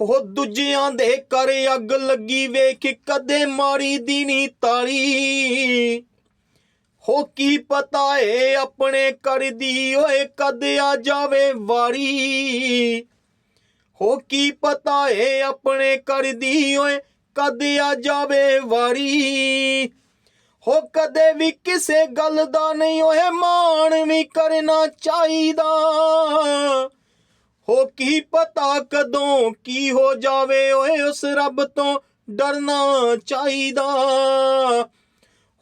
ਹੋ ਦੂਜਿਆਂ ਦੇ ਕਰ ਅੱਗ ਲੱਗੀ ਵੇਖ ਕਦੇ ਮਾਰੀ ਦੀ ਨੀ ਤਾਲੀ। ਹੋ ਕੀ ਪਤਾ ਏ ਆਪਣੇ ਕਰਦੀ ਓਏ ਕਦ ਆ ਜਾਵੇ ਵਾਰੀ। ਹੋ ਕੀ ਪਤਾ ਏ ਆਪਣੇ ਕਰਦੀ ਓਏ ਕਦ ਆ ਜਾਵੇ ਵਾਰੀ। ਹੋ ਕਦੇ ਵੀ ਕਿਸੇ ਗੱਲ ਦਾ ਨਹੀਂ, ਓਏ ਮਾਣ ਵੀ ਕਰਨਾ ਚਾਹੀਦਾ। ਹੋ ਕੀ ਪਤਾ ਕਦੋਂ ਕੀ ਹੋ ਜਾਵੇ? ਓਏ ਉਸ ਰੱਬ ਤੋਂ ਡਰਨਾ ਚਾਹੀਦਾ।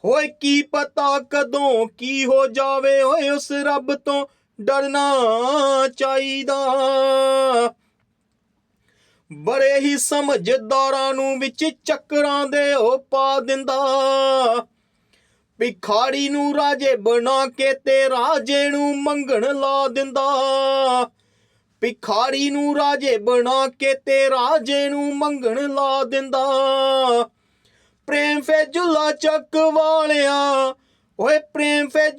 ਹੋਏ ਕੀ ਪਤਾ ਕਦੋਂ ਕੀ ਹੋ ਜਾਵੇ? ਓਏ ਉਸ ਰੱਬ ਤੋਂ ਡਰਨਾ ਚਾਹੀਦਾ। ਬੜੇ ਹੀ ਸਮਝਦਾਰਾਂ ਨੂੰ ਵਿੱਚ ਚੱਕਰਾਂ ਦੇ ਉਹ ਪਾ ਦਿੰਦਾ। ਭਿਖਾਰੀ ਨੂੰ ਰਾਜੇ ਬਣਾ ਕੇ ਤੇ ਰਾਜੇ ਨੂੰ ਮੰਗਣ ਲਾ ਦਿੰਦਾ। ਭਿਖਾਰੀ ਨੂੰ ਰਾਜੇ ਬਣਾ ਕੇ ਤੇ ਰਾਜੇ ਨੂੰ ਮੰਗਣ ਲਾ ਦਿੰਦਾ। ਪ੍ਰੇਮ ਫੇ ਝੁੱਲਾ ਚੱਕ ਵਾਲਿਆ, ਓਏ ਪ੍ਰੇਮ ਫੇ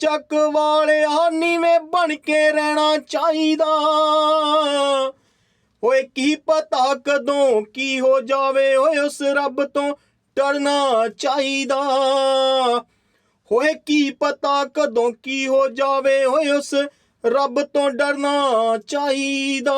ਚੱਕ ਵਾਲਿਆ, ਨੀਵੇਂ ਬਣ ਕੇ ਰਹਿਣਾ ਚਾਹੀਦਾ। ਓਏ ਕੀ ਪਤਾ ਕਦੋਂ ਕੀ ਹੋ ਜਾਵੇ, ਓਏ ਉਸ ਰੱਬ ਤੋਂ ਡਰਨਾ ਚਾਹੀਦਾ। ਹੋਏ ਕੀ ਪਤਾ ਕਦੋਂ ਕੀ ਹੋ ਜਾਵੇ, ਓਏ ਉਸ ਰੱਬ ਤੋਂ ਡਰਨਾ ਚਾਹੀਦਾ।